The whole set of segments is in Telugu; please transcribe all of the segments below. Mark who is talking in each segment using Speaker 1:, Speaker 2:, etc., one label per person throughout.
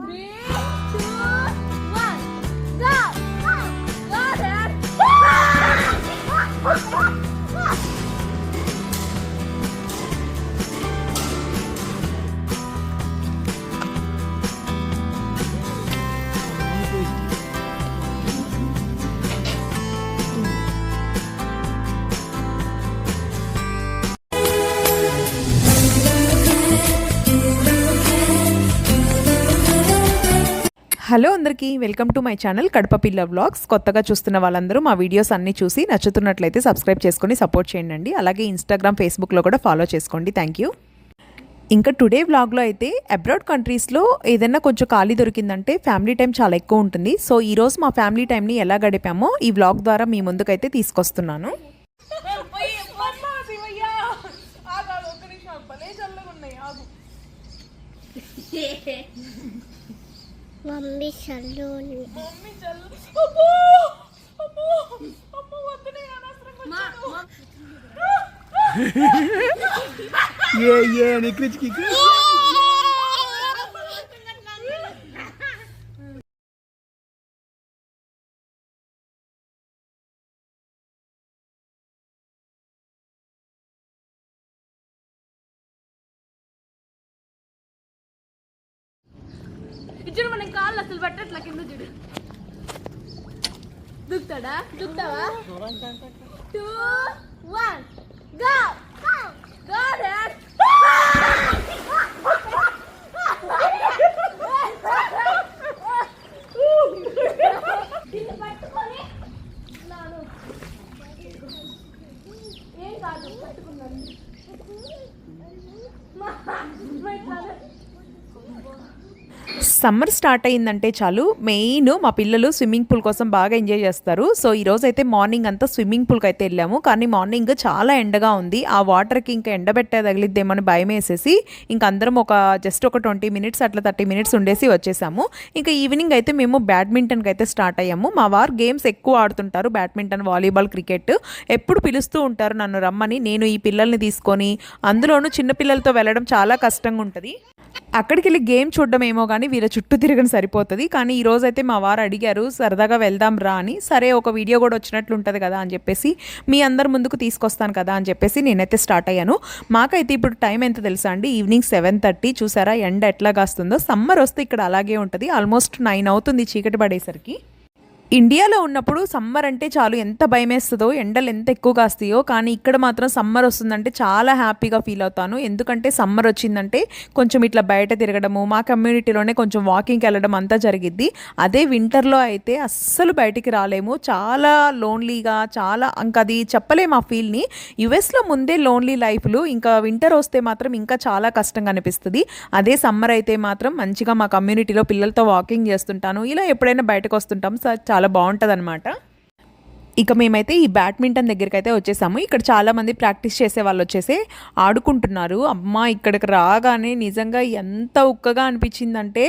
Speaker 1: Three,
Speaker 2: హలో అందరికీ welcome to my channel Kadapa పిల్ల వ్లాగ్స్. కొత్తగా చూస్తున్న వాళ్ళందరూ మా వీడియోస్ అన్నీ చూసి నచ్చుతున్నట్లయితే సబ్స్క్రైబ్ చేసుకొని సపోర్ట్ చేయండి అలాగే ఇన్స్టాగ్రామ్ ఫేస్బుక్లో కూడా ఫాలో చేసుకోండి. థ్యాంక్ యూ ఇంకా టుడే వ్లాగ్లో అయితే అబ్రాడ్ కంట్రీస్లో ఏదైనా కొంచెం ఖాళీ దొరికిందంటే ఫ్యామిలీ టైం చాలా ఎక్కువ ఉంటుంది. సో ఈరోజు మా ఫ్యామిలీ టైంని ఎలా గడిపామో ఈ వ్లాగ్ ద్వారా మీ ముందుకైతే తీసుకొస్తున్నాను.
Speaker 3: Mami salun.
Speaker 4: Mami salun. Apa? Apa?
Speaker 2: Apa waktu ni anak serem macam
Speaker 1: tu? Ma.
Speaker 4: Yeah yeah, ni kritik kritik.
Speaker 1: ఇచ్చుడు మన కాళ్ళు అసలు పెట్టట్లా కింద చూడు. దుక్తాడా దుక్తావా two one go go dad పట్టుకొని నాను ఏం కాదు పట్టుకున్నాను మా మా ఇట్లా
Speaker 2: సమ్మర్ స్టార్ట్ అయిందంటే చాలు. మెయిన్ మా పిల్లలు స్విమ్మింగ్ పూల్ కోసం బాగా ఎంజాయ్ చేస్తారు. సో ఈ రోజు అయితే మార్నింగ్ అంతా స్విమ్మింగ్ పూల్కి అయితే వెళ్ళాము. కానీ మార్నింగ్ చాలా ఎండగా ఉంది. ఆ వాటర్కి ఇంకా ఎండబెట్టే తగిలిద్దేమని భయం వేసేసి ఇంకా అందరం ఒక జస్ట్ ఒక ట్వంటీ మినిట్స్ అట్లా థర్టీ మినిట్స్ ఉండేసి వచ్చేసాము. ఇంకా ఈవినింగ్ అయితే మేము బ్యాడ్మింటన్కి అయితే స్టార్ట్ అయ్యాము. మా వారు గేమ్స్ ఎక్కువ ఆడుతుంటారు. Badminton volleyball cricket. ఎప్పుడు పిలుస్తూ ఉంటారు నన్ను రమ్మని. నేను ఈ పిల్లల్ని తీసుకొని అందులోనూ చిన్న పిల్లలతో వెళ్ళడం చాలా కష్టంగా ఉంటుంది అక్కడికి వెళ్ళి గేమ్ చూడడం ఏమో కానీ వీళ్ళ చుట్టూ తిరగడం సరిపోతుంది. కానీ ఈ రోజు అయితే మా వారు అడిగారు సరదాగా వెళ్దాం రా అని. సరే ఒక వీడియో కూడా వచ్చినట్లు ఉంటుంది కదా అని చెప్పేసి మీ అందరి ముందుకు తీసుకొస్తాను కదా అని చెప్పేసి నేనైతే స్టార్ట్ అయ్యాను. మాకైతే ఇప్పుడు టైం ఎంత తెలుసా అండి? Evening seven thirty. చూసారా ఎండ ఎట్లా కాస్తుందో. సమ్మర్ వస్తే ఇక్కడ అలాగే ఉంటుంది. ఆల్మోస్ట్ నైన్ అవుతుంది చీకటి పడేసరికి. ఇండియాలో ఉన్నప్పుడు సమ్మర్ అంటే చాలు ఎంత భయమేస్తుందో ఎండలు ఎంత ఎక్కువ కాస్తాయో కానీ ఇక్కడ మాత్రం సమ్మర్ వస్తుందంటే చాలా హ్యాపీగా ఫీల్ అవుతాను. ఎందుకంటే సమ్మర్ వచ్చిందంటే కొంచెం ఇట్లా బయట తిరగడము మా కమ్యూనిటీలోనే కొంచెం వాకింగ్కి వెళ్ళడం అంతా జరిగిద్ది. అదే వింటర్లో అయితే అస్సలు బయటికి రాలేము. చాలా లోన్లీగా చాలా ఇంకా అది చెప్పలేము ఆ ఫీల్ని. యుఎస్లో ముందే లోన్లీ లైఫ్లు ఇంకా వింటర్ వస్తే మాత్రం ఇంకా చాలా కష్టంగా అనిపిస్తుంది. అదే సమ్మర్ అయితే మాత్రం మంచిగా మా కమ్యూనిటీలో పిల్లలతో వాకింగ్ చేస్తుంటాను. ఇలా ఎప్పుడైనా బయటకు వస్తుంటాం. స- చాలా బాగుంటుంది అనమాట ఇక మేమైతే ఈ బ్యాడ్మింటన్ దగ్గరికి అయితే వచ్చేసాము. ఇక్కడ చాలామంది ప్రాక్టీస్ చేసే వాళ్ళు వచ్చేసి ఆడుకుంటున్నారు. అమ్మ ఇక్కడికి రాగానే నిజంగా ఎంత ఉక్కగా అనిపించిందంటే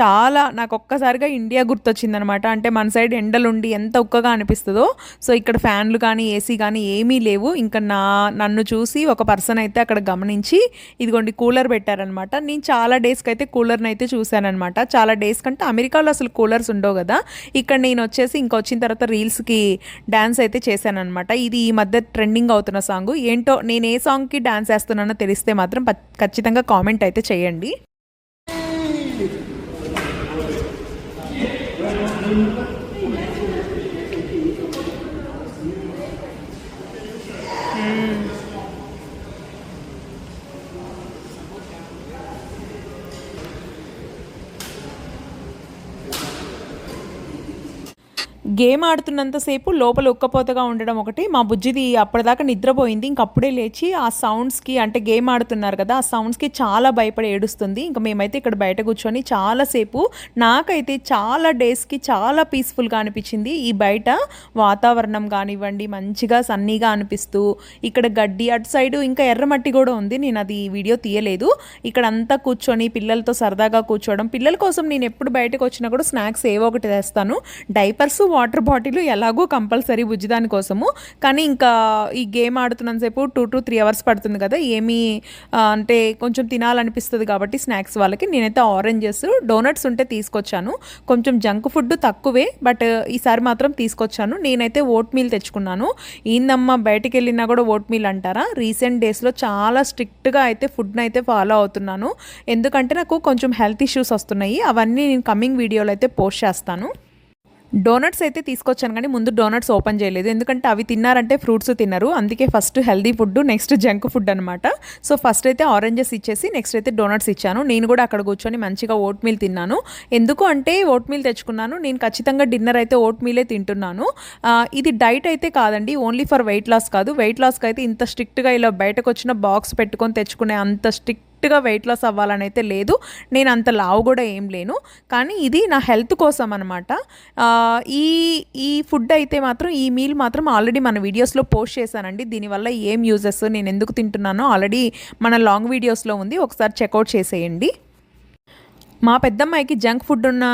Speaker 2: చాలా నాకు ఒక్కసారిగా ఇండియా గుర్తొచ్చిందనమాట. అంటే మన సైడ్ ఎండలుండి ఎంత ఉక్కగా అనిపిస్తుందో. సో ఇక్కడ ఫ్యాన్లు కానీ ఏసీ కానీ ఏమీ లేవు. ఇంకా నా నన్ను చూసి ఒక పర్సన్ అయితే అక్కడ గమనించి ఇదిగోండి కూలర్ పెట్టారనమాట. నేను చాలా డేస్కి అయితే కూలర్ని అయితే చూశానమాట చాలా డేస్ కంటే అమెరికాలో అసలు కూలర్స్ ఉండవు కదా. ఇక్కడ నేను వచ్చేసి ఇంకా వచ్చిన తర్వాత రీల్స్కి డ్యాన్స్ అయితే చేశానమాట ఇది ఈ మధ్య ట్రెండింగ్ అవుతున్న సాంగ్. ఏంటో నేను ఏ సాంగ్కి డ్యాన్స్ వేస్తున్నానో తెలిస్తే మాత్రం ఖచ్చితంగా కామెంట్ అయితే చేయండి. గేమ్ ఆడుతున్నంతసేపు లోపల ఉక్కపోతగా ఉండడం ఒకటి. మా బుజ్జిది అప్పటిదాకా నిద్రపోయింది. ఇంకప్పుడే లేచి ఆ సౌండ్స్కి అంటే గేమ్ ఆడుతున్నారు కదా ఆ సౌండ్స్కి చాలా భయపడి ఏడుస్తుంది. ఇంకా మేమైతే ఇక్కడ బయట కూర్చొని చాలాసేపు నాకైతే చాలా డేస్కి చాలా పీస్ఫుల్గా అనిపించింది. ఈ బయట వాతావరణం కానివ్వండి మంచిగా సన్నీగా అనిపిస్తూ ఇక్కడ గడ్డి అటు సైడు ఇంకా ఎర్రమట్టి కూడా ఉంది. నేను అది వీడియో తీయలేదు. ఇక్కడ అంతా కూర్చొని పిల్లలతో సరదాగా కూర్చోవడం. పిల్లల కోసం నేను ఎప్పుడు బయటకు వచ్చినా కూడా స్నాక్స్ ఏవో ఒకటి తెస్తాను. డైపర్స్ వాటర్ వాటర్ బాటిల్ ఎలాగో కంపల్సరీ బుజ్జి దాని కోసము. కానీ ఇంకా ఈ గేమ్ ఆడుతున్నంతసేపు టూ టు త్రీ అవర్స్ పడుతుంది కదా ఏమీ అంటే కొంచెం తినాలనిపిస్తుంది కాబట్టి స్నాక్స్ వాళ్ళకి. నేనైతే ఆరెంజెస్ డోనట్స్ ఉంటే తీసుకొచ్చాను. కొంచెం జంక్ ఫుడ్ తక్కువే బట్ ఈసారి మాత్రం తీసుకొచ్చాను. నేనైతే ఓట్ మీల్ తెచ్చుకున్నాను. ఏందమ్మా బయటికి వెళ్ళినా కూడా ఓట్ మీల్ అంటారా? రీసెంట్ డేస్లో చాలా స్ట్రిక్ట్గా అయితే ఫుడ్ని అయితే ఫాలో అవుతున్నాను. ఎందుకంటే నాకు కొంచెం హెల్త్ ఇష్యూస్ వస్తున్నాయి. అవన్నీ నేను కమింగ్ వీడియోలో అయితే పోస్ట్ చేస్తాను. డోనట్స్ అయితే తీసుకొచ్చాను కానీ ముందు డోనట్స్ ఓపెన్ చేయలేదు. ఎందుకంటే అవి తిన్నారంటే ఫ్రూట్స్ తినరు అందుకే first healthy food next junk food అనమాట సో ఫస్ట్ అయితే ఆరెంజెస్ ఇచ్చేసి నెక్స్ట్ అయితే డోనట్స్ ఇచ్చాను. నేను కూడా అక్కడ కూర్చొని మంచిగా ఓట్ మీల్ తిన్నాను. ఎందుకు అంటే ఓట్ మీల్ తెచ్చుకున్నాను. నేను ఖచ్చితంగా డిన్నర్ అయితే ఓట్ మీలే తింటున్నాను. ఇది డైట్ అయితే కాదండి ఓన్లీ ఫర్ వెయిట్ లాస్ కాదు. వెయిట్ లాస్కి అయితే ఇంత స్ట్రిక్ట్గా ఇలా బయటకు వచ్చిన బాక్స్ పెట్టుకొని తెచ్చుకునే అంత స్ట్రిక్ట్ స్ట్రిక్ట్గా వెయిట్ లాస్ అవ్వాలని అయితే లేదు. నేను అంత లావు కూడా ఏం లేను. కానీ ఇది నా హెల్త్ కోసం అనమాట ఈ ఈ ఫుడ్ అయితే మాత్రం ఈ మీల్ మాత్రం ఆల్రెడీ మన వీడియోస్లో పోస్ట్ చేశానండి. దీనివల్ల ఏం యూజెస్ నేను ఎందుకు తింటున్నానో ఆల్రెడీ మన లాంగ్ వీడియోస్లో ఉంది. ఒకసారి చెక్అవుట్ చేసేయండి. మా పెద్దమ్మాయికి జంక్ ఫుడ్ ఉన్న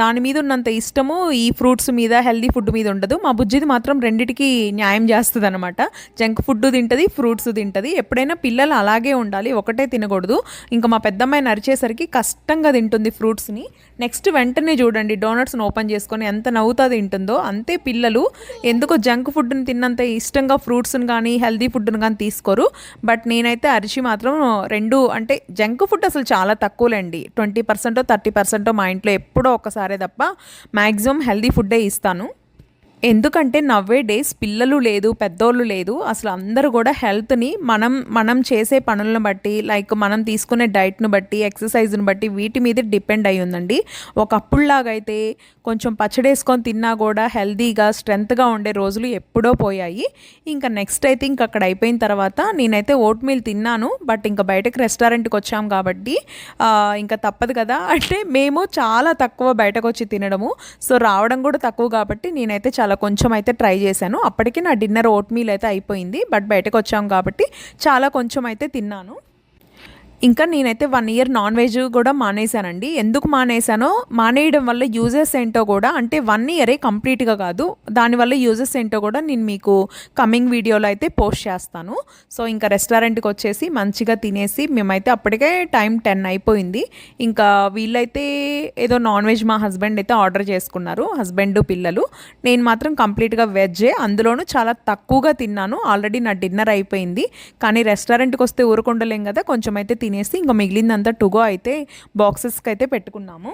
Speaker 2: దాని మీద ఉన్నంత ఇష్టము ఈ ఫ్రూట్స్ మీద హెల్దీ ఫుడ్ మీద ఉండదు. మా బుజ్జిది మాత్రం రెండిటికి న్యాయం చేస్తుంది అనమాట జంక్ ఫుడ్ తింటుంది ఫ్రూట్స్ తింటుంది. ఎప్పుడైనా పిల్లలు అలాగే ఉండాలి ఒకటే తినకూడదు. ఇంకా మా పెద్దమ్మాయి నరిచేసరికి కష్టంగా తింటుంది ఫ్రూట్స్ని. నెక్స్ట్ వెంటనే చూడండి డోనట్స్ని ఓపెన్ చేసుకొని ఎంత నవ్వుతా తింటుందో. అంతే పిల్లలు ఎందుకో జంక్ ఫుడ్ని తిన్నంత ఇష్టంగా ఫ్రూట్స్ని కానీ హెల్దీ ఫుడ్ని కానీ తీసుకోరు. బట్ నేనైతే అరిచి మాత్రం రెండు అంటే జంక్ ఫుడ్ అసలు చాలా తక్కువలేండి. ట్వంటీ పర్సెంట్ థర్టీ పర్సెంటో మా ఇంట్లో ఎప్పుడో ఒకసారే తప్ప మ్యాక్సిమం హెల్దీ ఫుడ్డే ఇస్తాను. ఎందుకంటే నవ్వే డేస్ పిల్లలు లేదు పెద్దోళ్ళు లేదు. అసలు అందరూ కూడా హెల్త్ని మనం మనం చేసే పనులను బట్టి లైక్ మనం తీసుకునే డైట్ను బట్టి ఎక్సర్సైజ్ని బట్టి వీటి మీద డిపెండ్ అయి ఉందండి. ఒకప్పుడులాగా అయితే కొంచెం పచ్చడేసుకొని తిన్నా కూడా హెల్తీగా స్ట్రెంత్గా ఉండే రోజులు ఎప్పుడో పోయాయి. ఇంకా నెక్స్ట్ అయితే ఇంక అక్కడ అయిపోయిన తర్వాత నేనైతే ఓట్ మీల్ తిన్నాను. బట్ ఇంకా బయటకు రెస్టారెంట్కి వచ్చాం కాబట్టి ఇంకా తప్పదు కదా. అంటే మేము చాలా తక్కువ బయటకు వచ్చి తినడము. సో రావడం కూడా తక్కువ కాబట్టి నేనైతే చాలా అలా కొంచెం అయితే ట్రై చేశాను. అప్పటికి నా డిన్నర్ ఓట్ మీల్ అయితే అయిపోయింది. బట్ బయటకు వచ్చాం కాబట్టి చాలా కొంచెం అయితే తిన్నాను. ఇంకా నేనైతే వన్ ఇయర్ నాన్ వెజ్ కూడా మానేశానండి. ఎందుకు మానేశానో మానేయడం వల్ల యూజెస్ ఏంటో కూడా అంటే వన్ ఇయరే కంప్లీట్గా కాదు. దానివల్ల యూజెస్ ఏంటో కూడా నేను మీకు కమింగ్ వీడియోలో అయితే పోస్ట్ చేస్తాను. సో ఇంకా రెస్టారెంట్కి వచ్చేసి మంచిగా తినేసి మేమైతే అప్పటికే టైం టెన్ అయిపోయింది. ఇంకా వీళ్ళైతే ఏదో నాన్ వెజ్ మా హస్బెండ్ అయితే ఆర్డర్ చేసుకున్నారు హస్బెండ్ పిల్లలు. నేను మాత్రం కంప్లీట్గా వెజ్జే అందులోనూ చాలా తక్కువగా తిన్నాను. ఆల్రెడీ నా డిన్నర్ అయిపోయింది. కానీ రెస్టారెంట్కి వస్తే ఊరుకుండలేం కదా కొంచెం అయితే తినేసి ఇంకా మిగిలిందంతా టుగో అయితే బాక్సెస్కి అయితే పెట్టుకున్నాము.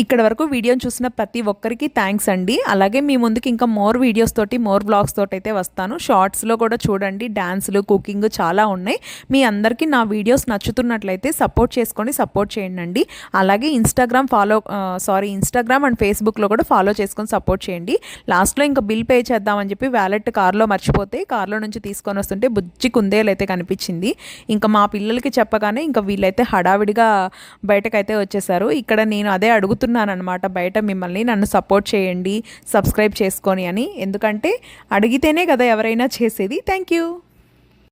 Speaker 2: ఇక్కడ వరకు వీడియోని చూసిన ప్రతి ఒక్కరికి థ్యాంక్స్ అండి. అలాగే మీ ముందుకి ఇంకా మోర్ వీడియోస్ తోటి మోర్ బ్లాగ్స్ తోటి అయితే వస్తాను షార్ట్స్లో కూడా చూడండి డ్యాన్సులు కుకింగ్ చాలా ఉన్నాయి. మీ అందరికీ నా వీడియోస్ నచ్చుతున్నట్లయితే సపోర్ట్ చేసుకొని సపోర్ట్ చేయండి. అలాగే Instagram follow sorry Instagram and ఫేస్బుక్లో కూడా ఫాలో చేసుకొని సపోర్ట్ చేయండి. లాస్ట్లో ఇంకా బిల్ పే చేద్దామని చెప్పి వ్యాలెట్ కార్లో మర్చిపోతే కార్లో నుంచి తీసుకొని వస్తుంటే బుజ్జి కుందేలు అయితే కనిపించింది. ఇంకా మా పిల్లలకి చెప్పగానే ఇంకా వీళ్ళైతే హడావిడిగా బయటకైతే వచ్చేసారు. ఇక్కడ నేను అదే అడుగుతున్నాను అనమాట బయట మిమ్మల్ని. నన్ను సపోర్ట్ చేయండి సబ్స్క్రైబ్ చేసుకొని అని. ఎందుకంటే అడిగితేనే కదా ఎవరైనా చేసేది. Thank you